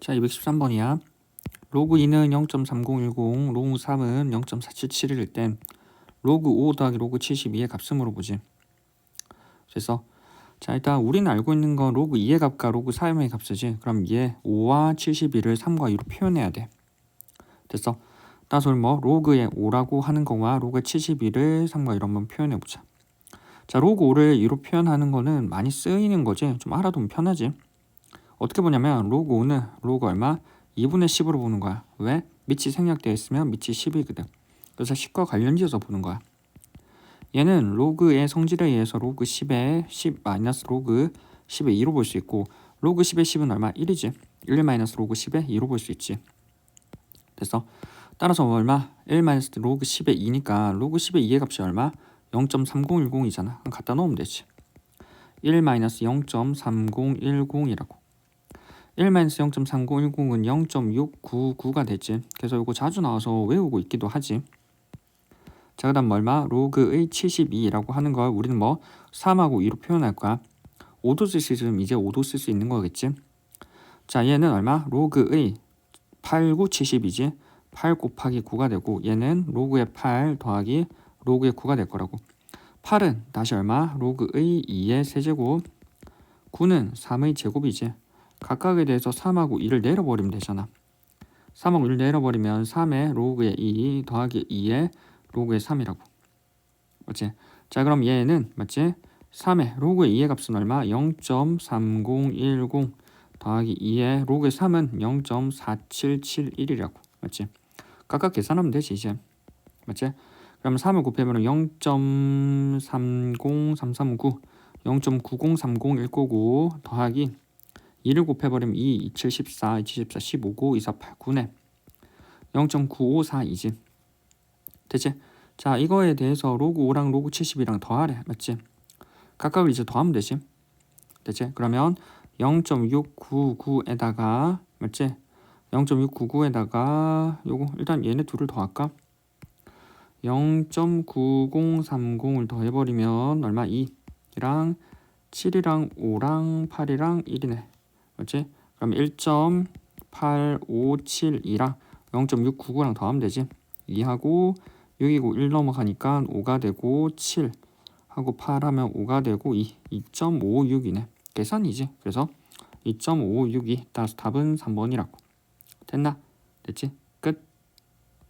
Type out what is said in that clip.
자, 213번이야. 로그 2는 0.3010, 로그 3은 0.4771일 땐 로그 5 더하기 로그 72의 값을 물어보지. 그래서 자 일단 우리는 알고 있는 건 로그 2의 값과 로그 3의 값이지. 그럼 얘 5와 72를 3과 2로 표현해야 돼. 됐어. 따라서 뭐 로그의 5라고 하는 거와 로그 72를 3과 2로 한번 표현해 보자. 자 로그 5를 2로 표현하는 거는 많이 쓰이는 거지. 좀 알아두면 편하지. 어떻게 보냐면 로그 5는 로그 얼마? 2분의 10으로 보는 거야. 왜? 밑이 생략되어 있으면 밑이 10이거든. 그래서 10과 관련지어서 보는 거야. 얘는 로그의 성질에 의해서 로그 10에 10 마이너스 로그 10의 2로 볼 수 있고 로그 10의 10은 얼마? 1이지. 1 마이너스 로그 10의 2로 볼 수 있지. 됐어. 따라서 얼마? 1 마이너스 로그 10의 2니까 로그 10의 2의 값이 얼마? 0.3010이잖아. 그럼 갖다 놓으면 되지. 1 마이너스 0.3010이라고. 1 마이너스 0.3010은 0.699가 되지. 그래서 이거 자주 나와서 외우고 있기도 하지. 자, 그 다음 뭐 얼마? 로그의 72라고 하는 걸 우리는 뭐 3하고 2로 표현할 거야. 5도 쓸 수 있으면 이제 5도 쓸 수 있는 거겠지. 자, 얘는 얼마? 로그의 8, 9, 70이지. 8 곱하기 9가 되고 얘는 로그의 8 더하기 로그의 9가 될 거라고. 8은 다시 얼마? 로그의 2의 세제곱. 9는 3의 제곱이지. 각각에 대해서 3하고 2를 내려버리면 되잖아. 3하고 1을 내려버리면 3의 로그의 2 더하기 2의 로그의 3이라고. 맞지? 자 그럼 얘는 맞지? 3의 로그의 2의 값은 얼마? 0.3010 더하기 2의 로그의 3은 0.4771이라고. 맞지? 각각 계산하면 되지 이제. 맞지? 그럼 3을 곱해보면 0.30339 0.90301 거고 더하기 2를 곱해버리면 2, 2, 7, 14, 2, 7, 14, 15고 2, 4, 8, 9네 0.954이지 됐지? 자 이거에 대해서 로그 5랑 로그 70이랑 더하래 맞지? 각각을 이제 더하면 되지 됐지? 그러면 0.699에다가 맞지? 0.699에다가 요거 일단 얘네 둘을 더할까? 0.9030을 더해버리면 얼마? 2랑 7이랑 5랑 8이랑 1이네 맞지? 그럼 1.8572랑 0.699랑 더하면 되지 2하고 6이고 1 넘어가니까 5가 되고 7 하고 8 하면 5가 되고 2 2.56이네 계산이지 그래서 2.562 따라서 답은 3번이라고 됐나? 됐지?